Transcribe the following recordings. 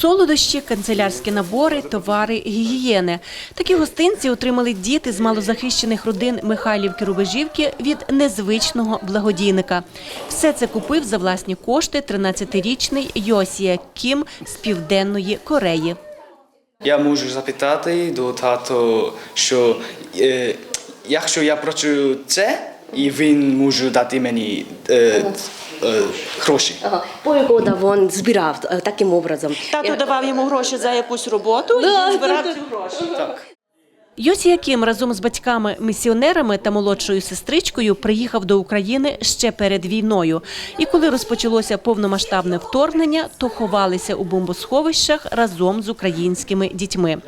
Солодощі, канцелярські набори, товари гігієни. Такі гостинці отримали діти з малозахищених родин Михайлівки Рубежівки від незвичного благодійника. Все це купив за власні кошти 13-річний Йосія Кім з Південної Кореї. Я можу запитати до тато, що е, якщо я працюю це, і він може дати мені е, е, гроші. Ага. Полгода він збирав е, таким образом. Тато давав йому гроші за якусь роботу, і він збирав ці гроші. Йосія Кім разом з батьками-місіонерами та молодшою сестричкою приїхав до України ще перед війною. І коли розпочалося повномасштабне вторгнення, то ховалися у бомбосховищах разом з українськими дітьми.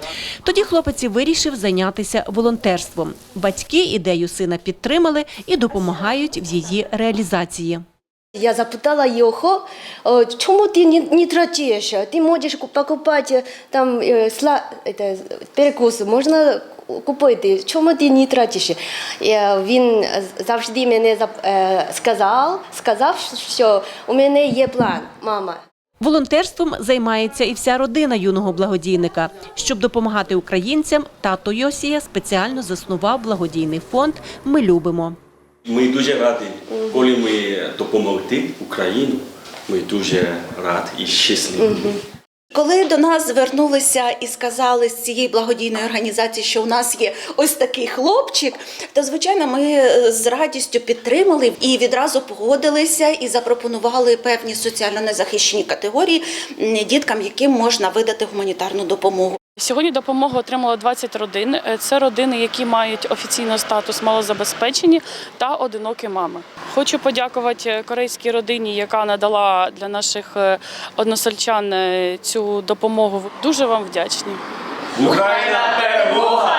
Тоді хлопець вирішив зайнятися волонтерством. Батьки ідею сина підтримали і допомагають в її реалізації. Я запитала його, чому ти не, тратиш? Ти можеш ку- покупати там е, сла, перекус, можна купити. Чому ти не тратиш? Е, він завжди мене е, сказав, сказав, що у мене є план, мама. Волонтерством займається і вся родина юного благодійника. Щоб допомагати українцям, тато Йосія спеціально заснував благодійний фонд Ми любимо. Ми дуже раді, коли ми допомогти Україну. Ми дуже раді і щасливі. Коли до нас звернулися і сказали з цієї благодійної організації, що у нас є ось такий хлопчик, то звичайно ми е, з радістю підтримали і відразу погодилися і запропонували певні соціально незахищені категорії діткам, яким можна видати гуманітарну допомогу. Сьогодні допомогу отримало 20 родин. Е, Це родини, які мають офіційно статус малозабезпечені та одинокі мами. Хочу подякувати корейській родині, яка надала для наших е, односельчан е, цю допомогу. Дуже вам вдячні. Україна перемога!